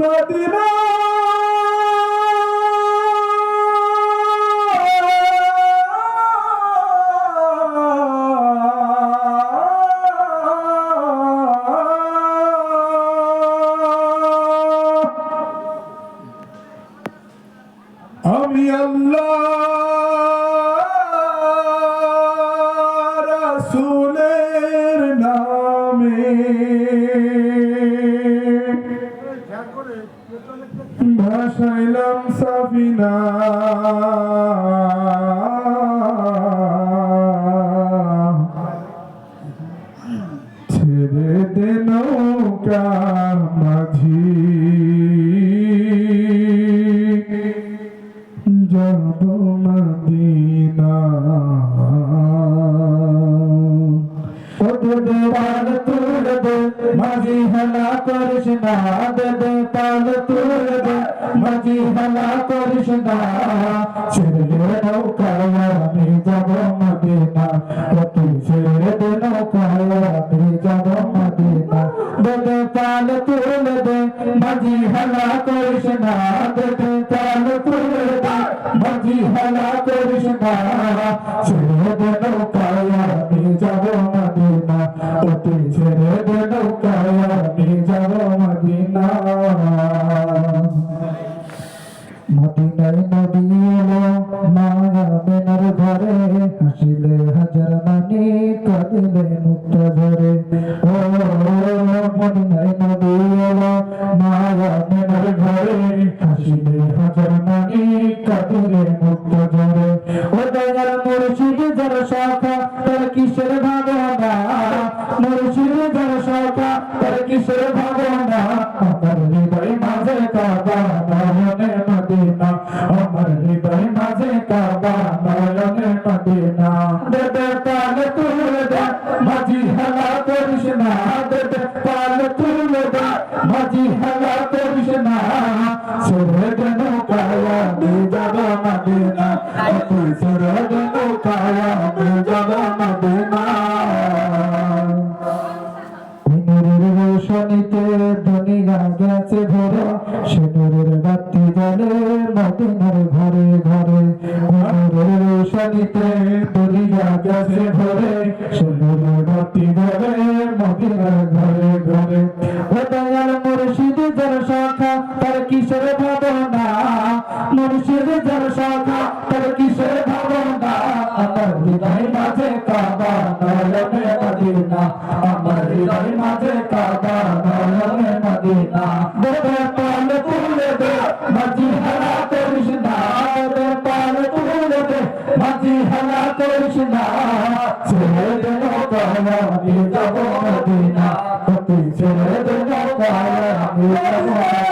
Medina আমি আল্লাহ রাসূলের নামে ভাসাইলাম সাবিনা। ছেড়ে দে মাঝি। যাব মদিনা। মাঝি হেলা করিস না করিস না। ছেড়ে নৌকায় আমি যাব মদিনা তুই ছেড়ে নৌকায় আমি যাব মদিনা দে দে পাল তুলে দে মাঝি হেলা করিস না। দে দে পাল মদিনা মদিনা মদিনায় নদী এলো বেনার ঘরে হাসিলে হাজার মানি, কাঁদিলে মুক্ত ঝরে। ও, মদিনায় নদী এলো, মায়া বেনার ঘরে হাসিলে হাজার মানি, কাঁদিলে মুক্ত ঝরে। ও দয়াল মুর্শিদ যার শাখা তার কিসের ভাবনা মুর্শিদ যার শাখা তার কিসের ভাবনা আমার? আমার হৃদয় মাঝে কাবা, নয়নে মদিনা। দে দে পাল তুলে দে, মাঝি হেলা করিস না। দে দে পাল তুলে মাঝি হেলা করিস না। ছেড়ে দে নৌকায় আমি যাব মদিনা। তুই দে নৌকায় আমি যাব মদিনা। রোশনীতে দুনিয়া গেছে ভরে। সে জ্বলে মদিনার ঘরে ঘরে নূরের রোশনীতে দুনিয়া গেছে ভরে সে নূরের বাতি জ্বলে মদিনার ঘরে ঘরে। ও দয়াল মুর্শিদ যার শাখা, তার কিসের ভাবনা? মুর্শিদ যার শাখা, তার কিসের ভাবনা? আমার হৃদয় মাঝে কাবা নয়নে মদিনা। আমার হৃদয় মাঝে কাবা আমি যাব মদিনা তুই ছেড়ে দে নৌকায় আমি যাব